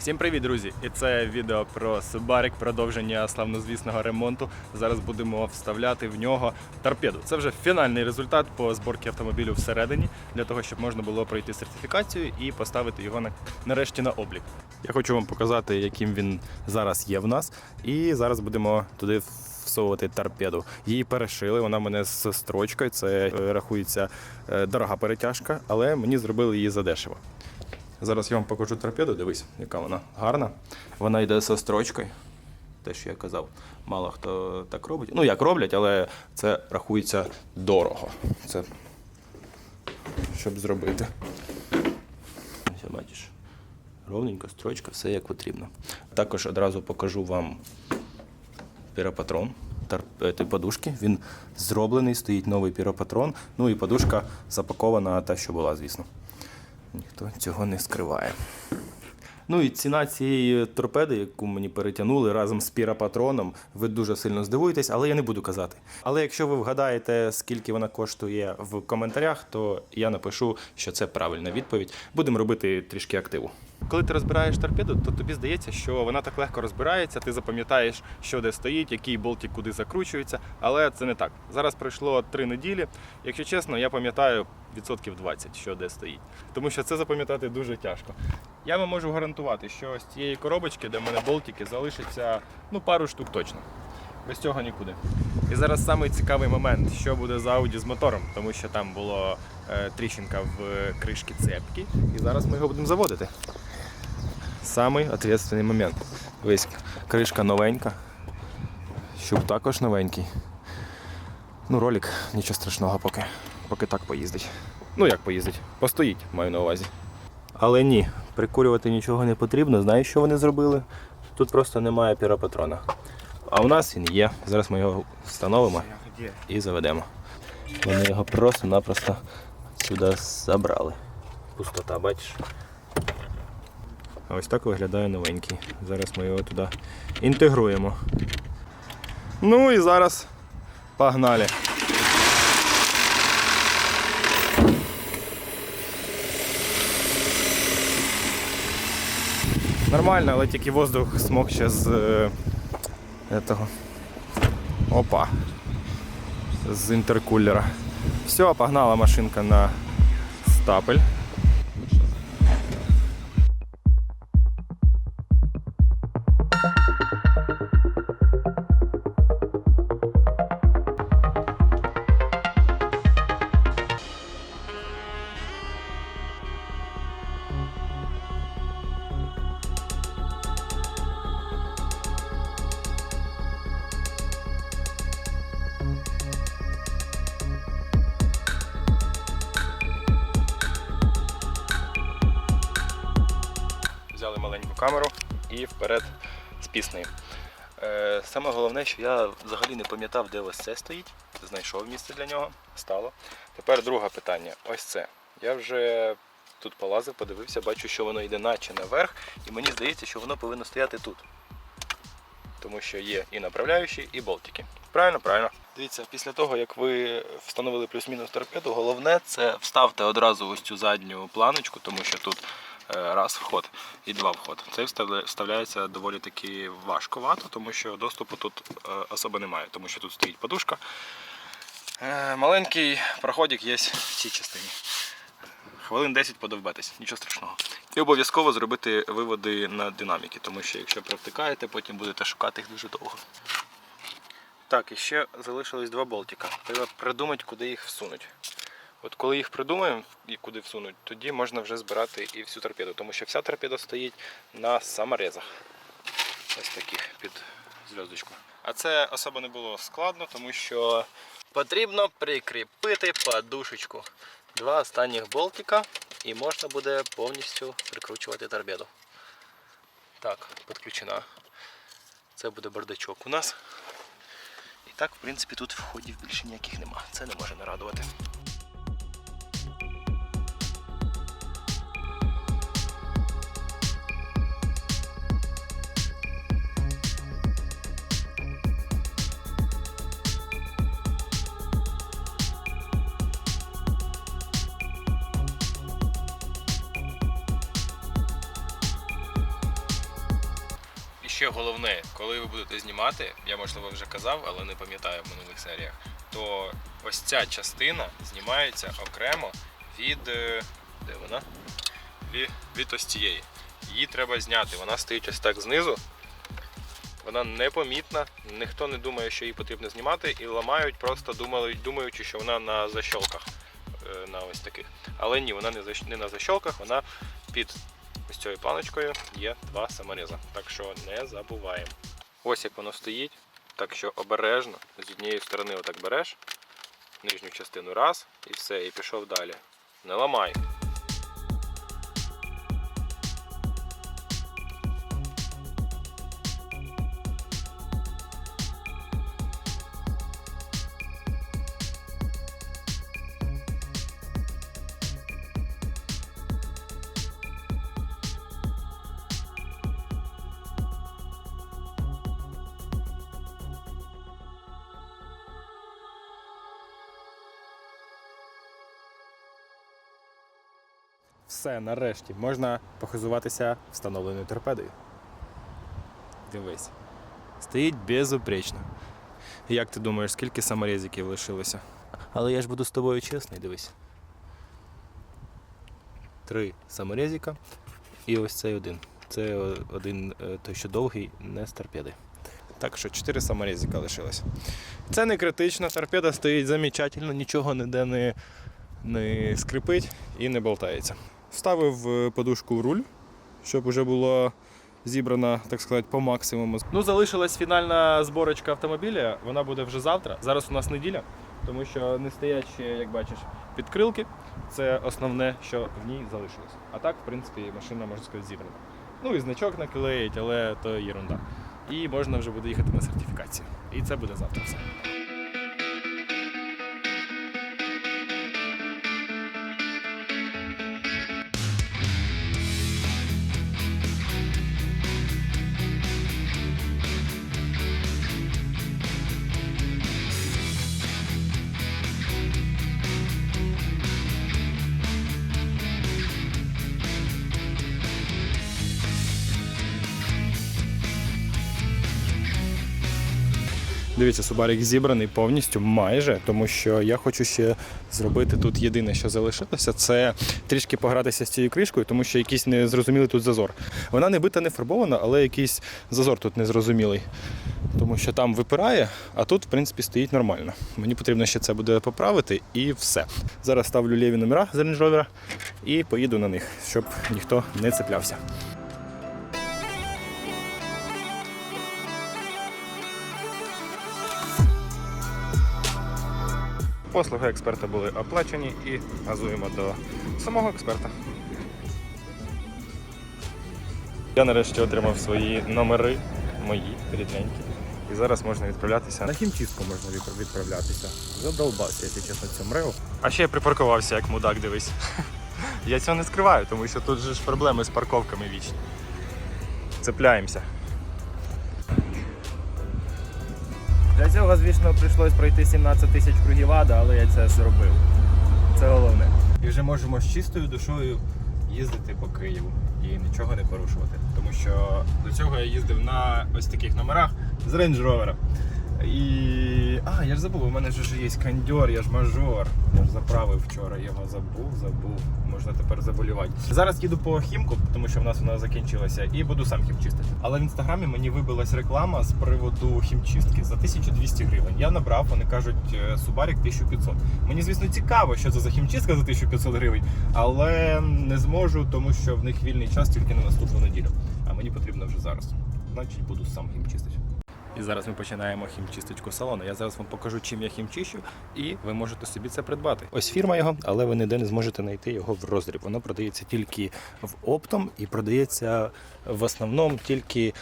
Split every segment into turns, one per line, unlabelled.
Всім привіт, друзі! І це відео про Субарик, продовження славнозвісного ремонту. Зараз будемо вставляти в нього торпеду. Це вже фінальний результат по зборці автомобілю всередині, для того, щоб можна було пройти сертифікацію і поставити його на, нарешті на облік. Я хочу вам показати, яким він зараз є в нас. І зараз будемо туди всовувати торпеду. Її перешили, вона в мене з строчкою. Це е, рахується е, дорога перетяжка, але мені зробили її задешево. Зараз я вам покажу торпеду, дивись, яка вона гарна. Вона йде зі строчкою. Те, що я казав, мало хто так робить. Ну, як роблять, але це рахується дорого. Це щоб зробити. Ось, бачиш. Ровненько, строчка, все як потрібно. Також одразу покажу вам піропатрон. е, подушки. Він зроблений, стоїть новий піропатрон. Ну і подушка запакована та, що була, звісно. Ніхто цього не скриває. Ну і ціна цієї торпеди, яку мені перетягнули разом з піропатроном, ви дуже сильно здивуєтесь, але я не буду казати. Але якщо ви вгадаєте, скільки вона коштує в коментарях, то я напишу, що це правильна відповідь. Будемо робити трішки активу. Коли ти розбираєш торпеду, то тобі здається, що вона так легко розбирається, ти запам'ятаєш, що де стоїть, який болтик куди закручується, але це не так. Зараз пройшло три неділі. Якщо чесно, я пам'ятаю відсотків 20, що де стоїть. Тому що це запам'ятати дуже тяжко. Я вам можу гарантувати, що з цієї коробочки, де в мене болтики, залишиться ну, пару штук точно. Без цього нікуди. І зараз самий цікавий момент, що буде за Audi з мотором, тому що там була е, тріщинка в кришці цепки, і зараз ми його будемо заводити. Самий відповідальний момент. Дивись, кришка новенька, щуп також новенький. Ну, ролик, нічого страшного поки. Поки так поїздить. Ну як поїздить? Постоїть, маю на увазі. Але ні, прикурювати нічого не потрібно. Знаєш, що вони зробили? Тут просто немає піропатрона. А у нас він є. Зараз ми його встановимо і заведемо. Вони його просто-напросто сюди забрали. Пустота, бачиш? А ось так виглядає новенький. Зараз ми його туди інтегруємо. Ну і зараз погнали. Нормально, але тільки воздух смог ще з е, этого. Опа. З інтеркулера. Все, погнала машинка на стапель. З. Е, саме головне, що я взагалі не пам'ятав, де ось це стоїть. Знайшов місце для нього, стало. Тепер друге питання. Ось це. Я вже тут полазив, подивився, бачу, що воно йде наче наверх, і мені здається, що воно повинно стояти тут. Тому що є і направляючі, і болтики. Правильно, правильно. Дивіться, після того, як ви встановили плюс-мінус торпеду, головне це вставте одразу ось цю задню планочку, тому що тут раз вход і два вход. Це вставляється доволі таки важковато, тому що доступу тут е, особо немає, тому що тут стоїть подушка. Е, Маленький проходик є в цій частині. Хвилин 10 подовбетесь, нічого страшного. І обов'язково зробити виводи на динаміки, тому що якщо провтикаєте, потім будете шукати їх дуже довго. Так, і ще залишилось два болтика. Треба придумати, куди їх всунуть. От коли їх придумаємо і куди всунуть, тоді можна вже збирати і всю торпеду, тому що вся торпеда стоїть на саморезах. Ось таких під зв'язочку. А це особо не було складно, тому що потрібно прикріпити подушечку. Два останніх болтика і можна буде повністю прикручувати торпеду. Так, підключена. Це буде бардачок у нас. І так, в принципі, тут входів більше ніяких нема. Це не може не ще головне, коли ви будете знімати, я можливо вже казав, але не пам'ятаю в минулих серіях, то ось ця частина знімається окремо від. е, Де вона? Від, від ось цієї. Її треба зняти. Вона стоїть ось так знизу. Вона непомітна, ніхто не думає, що її потрібно знімати, і ламають, просто думаючи, що вона на защолках. е, На ось таких. Але ні, вона не на защолках, вона під ось цією планочкою є два саморіза. Так що не забуваємо. Ось як воно стоїть. Так що обережно з однієї сторони отак береш нижню частину раз і все, і пішов далі. Не ламай. Все, нарешті, можна похизуватися встановленою торпедою. Дивись. Стоїть безупречно. Як ти думаєш, скільки саморезиків лишилося? Але я ж буду з тобою чесний, дивись. Три саморезика і ось цей один. Це один е, той, що довгий, не з торпеди. Так що чотири саморезика лишилось. Це не критично, торпеда стоїть замечательно, нічого ніде не, не скрипить і не болтається. Вставив е, подушку в руль, щоб вже було зібрано, так сказати, по максимуму. Ну, залишилась фінальна зборочка автомобіля. Вона буде вже завтра. Зараз у нас неділя, тому що не стоять ще, як бачиш, підкрилки. Це основне, що в ній залишилось. А так, в принципі, машина, можна сказати, зібрана. Ну і значок наклеїть, але то єрунда. І можна вже буде їхати на сертифікацію. І це буде завтра все. Дивіться, Субарик зібраний повністю майже, тому що я хочу ще зробити тут єдине, що залишилося, це трішки погратися з цією кришкою, тому що якийсь незрозумілий тут зазор. Вона не бита, не фарбована, але якийсь зазор тут незрозумілий. Тому що там випирає, а тут, в принципі, стоїть нормально. Мені потрібно ще це буде поправити і все. Зараз ставлю ліві номера з Range Rover і поїду на них, щоб ніхто не цеплявся. Послуги експерта були оплачені і газуємо до самого експерта. Я нарешті отримав свої номери, мої рідненькі. І зараз можна відправлятися. На хімчистку можна відправлятися. Задолбався, якщо чесно, цю мрев. А ще я припаркувався як мудак, дивись. Я цього не скриваю, тому що тут же ж проблеми з парковками вічні. Цепляємося. Для цього, звісно, прийшлось пройти 17 тисяч кругів ада, але я це зробив. Це головне. І вже можемо з чистою душою їздити по Києву і нічого не порушувати. Тому що до цього я їздив на ось таких номерах з Rover. І. А, я ж забув, у мене ж є кондьор, я ж мажор. Я ж заправив вчора, його забув, забув. Можна тепер заболівати. Зараз їду по хімку, тому що в нас вона закінчилася, і буду сам хімчистити. Але в інстаграмі мені вибилась реклама з приводу хімчистки за 1200 гривень. Я набрав, вони кажуть, е, Субарік 1500. Мені, звісно, цікаво, що це за хімчистка за 1500 гривень, але не зможу, тому що в них вільний час тільки на наступну неділю. А мені потрібно вже зараз. Значить, буду сам хімчистити. І зараз ми починаємо хімчисточку салону. Я зараз вам покажу, чим я хімчищу, і ви можете собі це придбати. Ось фірма його, але ви ніде не зможете знайти його в роздріб. Воно продається тільки в оптом і продається в основному тільки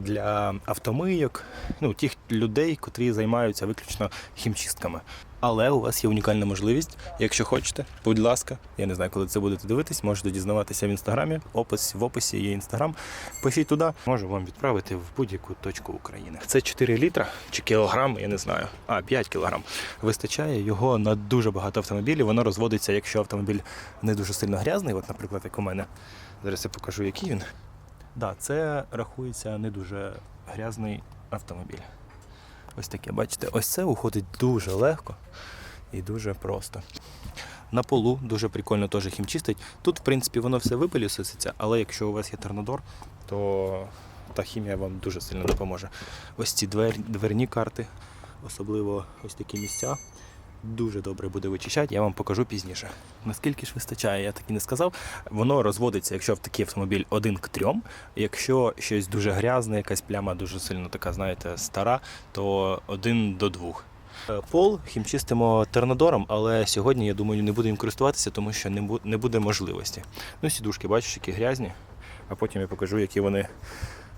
для автомийок, ну тих людей, котрі займаються виключно хімчистками. Але у вас є унікальна можливість, якщо хочете, будь ласка, я не знаю, коли це будете дивитись, можете дізнаватися в інстаграмі. Опис в описі є інстаграм. Пишіть туди, можу вам відправити в будь-яку точку України. Це 4 літра чи кілограм, я не знаю. А, 5 кілограм. Вистачає його на дуже багато автомобілів. Воно розводиться, якщо автомобіль не дуже сильно грязний. От, наприклад, як у мене. Зараз я покажу, який він. Да, це рахується не дуже грязний автомобіль. Ось таке, бачите, ось це уходить дуже легко і дуже просто. На полу дуже прикольно теж хімчистить. Тут, в принципі, воно все випилюситься, але якщо у вас є торнадор, то та хімія вам дуже сильно допоможе. Ось ці двер, дверні карти, особливо ось такі місця. Дуже добре буде вичищати, я вам покажу пізніше. Наскільки ж вистачає, я так і не сказав. Воно розводиться, якщо в такий автомобіль один к трьом. Якщо щось дуже грязне, якась пляма дуже сильно така, знаєте, стара, то один до двох. Е, Пол хімчистимо тернодором, але сьогодні, я думаю, не будемо користуватися, тому що не буде можливості. Ну, сідушки, бачиш, які грязні, а потім я покажу, які вони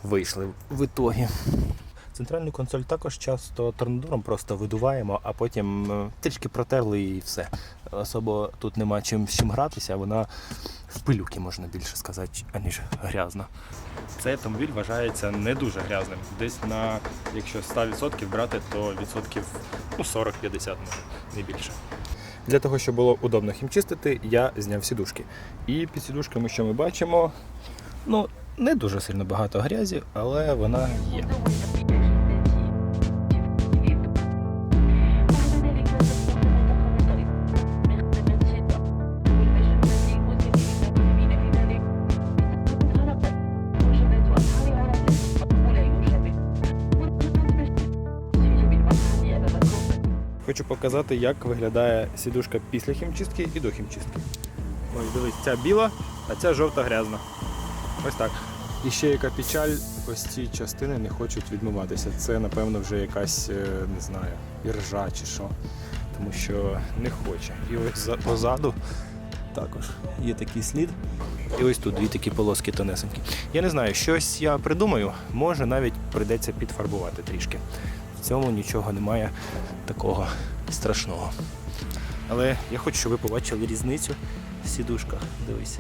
вийшли в ітогі. Центральну консоль також часто торнадором просто видуваємо, а потім е, трішки протерли і все. Особо тут нема чим з чим гратися, вона в пилюки, можна більше сказати, аніж грязна. Цей автомобіль вважається не дуже грязним. Десь на, якщо 100% брати, то відсотків ну, 40-50 може, не більше. Для того, щоб було удобно хімчистити, я зняв сідушки. І під сідушками, що ми бачимо, ну, не дуже сильно багато грязі, але вона є. Хочу показати, як виглядає сідушка після хімчистки і до хімчистки. Ось дивись, ця біла, а ця жовта грязна. Ось так. І ще яка печаль, ось ці частини не хочуть відмиватися. Це, напевно, вже якась, е, не знаю, іржа чи що. Тому що не хоче. І ось за- позаду також є такий слід. І ось тут дві такі полоски тонесенькі. Я не знаю, щось я придумаю, може навіть прийдеться підфарбувати трішки. В цьому нічого немає такого страшного. Але я хочу, щоб ви побачили різницю в сідушках. Дивись,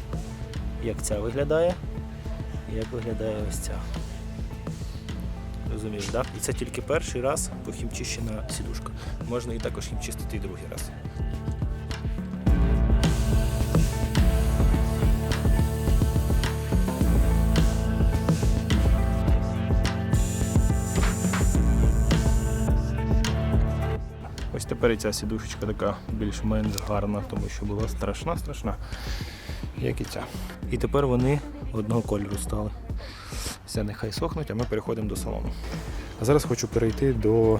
як ця виглядає, як виглядає ось ця. Розумієш, так? І це тільки перший раз похімчищена сідушка. Можна і також хімчистити і другий раз. Тепер і ця сідушечка така більш-менш гарна, тому що була страшна, страшна, як і ця. І тепер вони одного кольору стали. Все нехай сохнуть, а ми переходимо до салону. А зараз хочу перейти до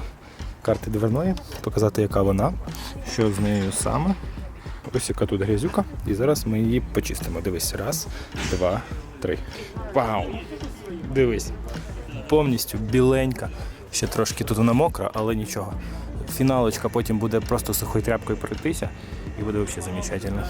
карти дверної, показати, яка вона, що з нею саме. Ось яка тут грязюка. І зараз ми її почистимо. Дивись, раз, два, три. Пау! Дивись. Повністю біленька. Ще трошки тут вона мокра, але нічого. Фіналочка потім буде просто сухою тряпкою пройтися і буде взагалі замечательно.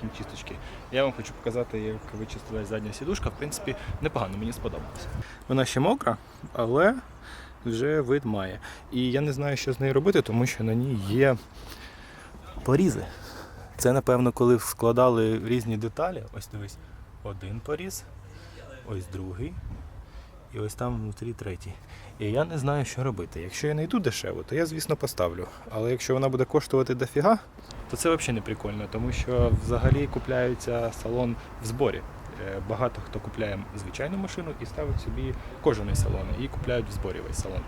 Хімчисточці. Я вам хочу показати, як вичистилась задня сідушка. В принципі, непогано, мені сподобалося. Вона ще мокра, але вже вид має. І я не знаю, що з нею робити, тому що на ній є порізи. Це, напевно, коли складали різні деталі. Ось дивись, один поріз, ось другий. І ось там внутрі третій. І я не знаю, що робити. Якщо я знайду дешево, то я, звісно, поставлю. Але якщо вона буде коштувати дофіга, то це взагалі не прикольно, тому що взагалі купляється салон в зборі. Е, Багато хто купляє звичайну машину і ставить собі кожаний салон і купляють в зборі весь салон.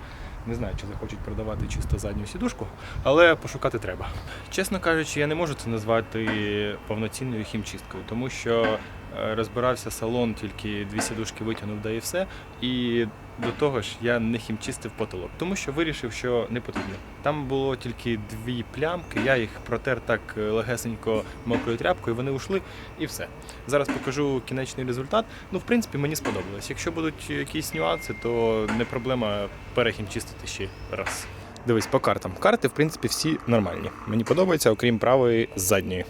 Не знаю, чи захочуть продавати чисто задню сідушку, але пошукати треба. Чесно кажучи, я не можу це назвати повноцінною хімчисткою, тому що розбирався салон, тільки дві сідушки витягнув, да і все. І до того ж, я не хімчистив потолок, тому що вирішив, що не потрібно. Там було тільки дві плямки, я їх протер так е, легесенько мокрою тряпкою, вони ушли і все. Зараз покажу кінечний результат. Ну, в принципі, мені сподобалось. Якщо будуть якісь нюанси, то не проблема перехімчистити ще раз. Дивись, по картам. Карти, в принципі, всі нормальні. Мені подобається, окрім правої задньої.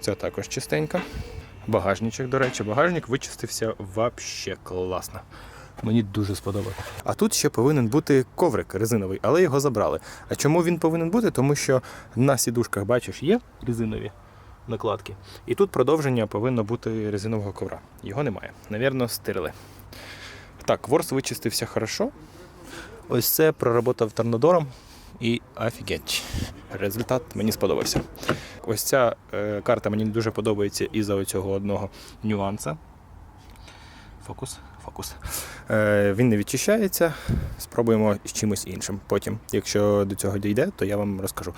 Це також чистенька. Багажничок, до речі, багажник вичистився вообще класно. Мені дуже сподобалося. А тут ще повинен бути коврик резиновий, але його забрали. А чому він повинен бути? Тому що на сідушках, бачиш, є резинові накладки. І тут продовження повинно бути резинового ковра. Його немає. Навірно, стирили. Так, ворс вичистився хорошо. Ось це проработав торнадором. І офігеть. Результат мені сподобався. Ось ця е, карта мені дуже подобається із-за оцього одного нюанса. Фокус, фокус. Е, він не відчищається. Спробуємо з чимось іншим. Потім, якщо до цього дійде, то я вам розкажу.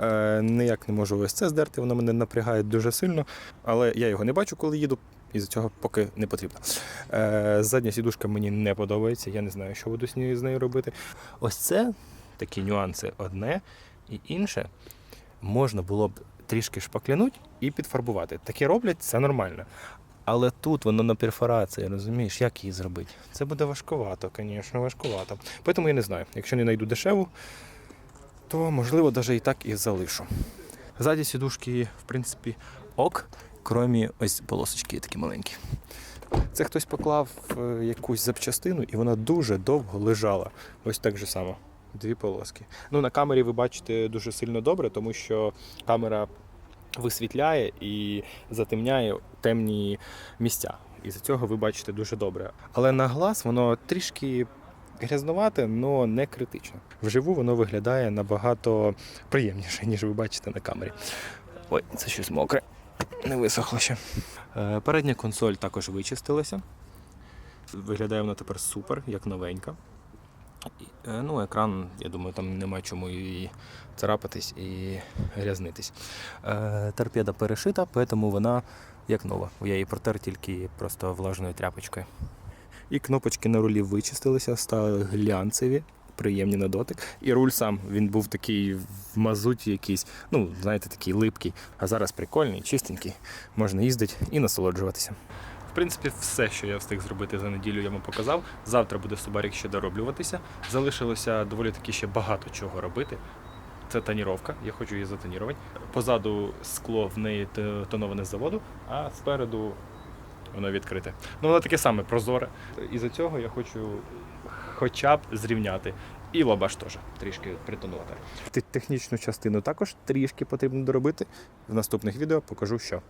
Е, ніяк не можу ось це здерти, воно мене напрягає дуже сильно, але я його не бачу, коли їду. І з цього поки не потрібно. Е, задня сідушка мені не подобається, я не знаю, що буду з нею робити. Ось це такі нюанси одне і інше. Можна було б трішки шпаклянуть і підфарбувати. Таке роблять, це нормально. Але тут воно на перфорації, розумієш, як її зробити? Це буде важкувато, звісно, важкувато. Тому я не знаю. Якщо не знайду дешеву, то можливо навіть і так і залишу. Ззаді сідушки, в принципі, ок, крім ось полосочки такі маленькі. Це хтось поклав е, якусь запчастину, і вона дуже довго лежала. Ось так же само. Дві полоски. Ну, на камері ви бачите дуже сильно добре, тому що камера висвітляє і затемняє темні місця. І за цього ви бачите дуже добре. Але на глаз воно трішки грязнувате, але не критично. Вживу воно виглядає набагато приємніше, ніж ви бачите на камері. Ой, це щось мокре. Не висохло ще. Е, Передня консоль також вичистилася. Виглядає вона тепер супер, як новенька. Е, Ну, екран, я думаю, там нема чому і царапатись і грязнитись. Е, торпеда перешита, тому вона як нова. Я її протер тільки просто влажною тряпочкою. І кнопочки на рулі вичистилися, стали глянцеві, приємні на дотик. І руль сам він був такий в мазуті якийсь, ну, знаєте, такий липкий, а зараз прикольний, чистенький. Можна їздити і насолоджуватися. Принципі, все, що я встиг зробити за неділю, я вам показав. Завтра буде Субарік ще дороблюватися. Залишилося доволі таки ще багато чого робити. Це тоніровка, я хочу її затонірувати. Позаду скло в неї тоноване з заводу, а спереду воно відкрите. Ну, воно таке саме прозоре. І за цього я хочу хоча б зрівняти. І лобаш теж трішки притонувати. Технічну частину також трішки потрібно доробити. В наступних відео покажу, що.